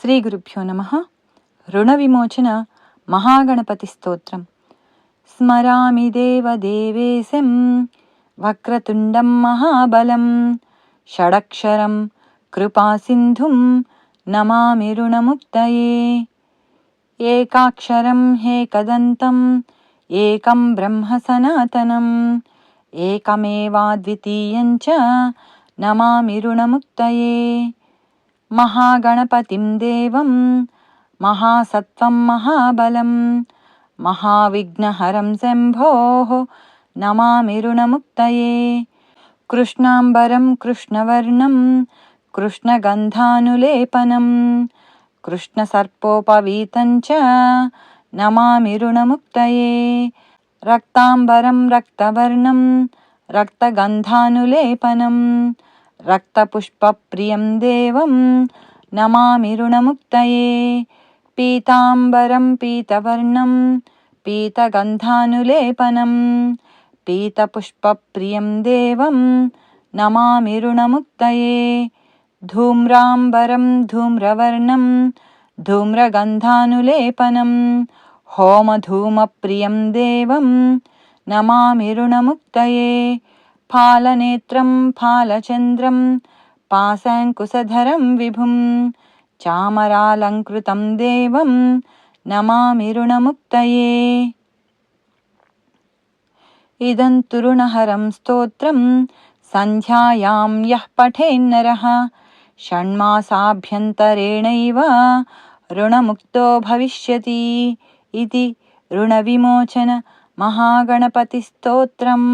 శ్రీ గురుభ్యో నమ. రుణ విమోచన మహాగణపతి స్తోత్రం. స్మరామి దేవదేవేశం వక్రతుండం మహాబలం. షడక్షరం కృపాసింధుం నమామి రుణముక్తయే. ఏకాక్షరం హేకదంతం ఏకం బ్రహ్మ సనాతనం. ఏకమేవాద్వితీయం చ నమామి రుణముక్తయే. మహాగణపతిం దేవం మహాసత్వం మహాబలం మహావిఘ్నహరం శంభోः నమామి రుణముక్తయే. కృష్ణాంబరం కృష్ణవర్ణం కృష్ణగంధానులేపనం కృష్ణసర్పోపవీతం చ నమామి రుణముక్తయే. రక్తాంబరం రక్తవర్ణం రక్తగంధానులేపనం రక్తపుష్పప్రియం దేవం నమామి రుణముక్తయే పీతాంబరం పీతవర్ణం పీతగంధానులేపనం పీతపుష్పప్రియం దేవం నమామి రుణముక్తయే ధూమ్రాంబరం ధూమ్రవర్ణం ధూమ్రగంధానులేపనం హోమధూమప్రియం దేవం నమామి రుణముక్తయే फालनेत्रं फालचन्द्रं पासाङ्कुशधरं विभुं चामरालङ्कृतं देवं नमामि ऋणमुक्तये इदन्तु ऋणहरं स्तोत्रं सन्ध्यायां यः पठेन्नरः षण्मासाभ्यन्तरेणैव ऋणमुक्तो भविष्यति इति ऋणविमोचन महागणपतिस्तोत्रम्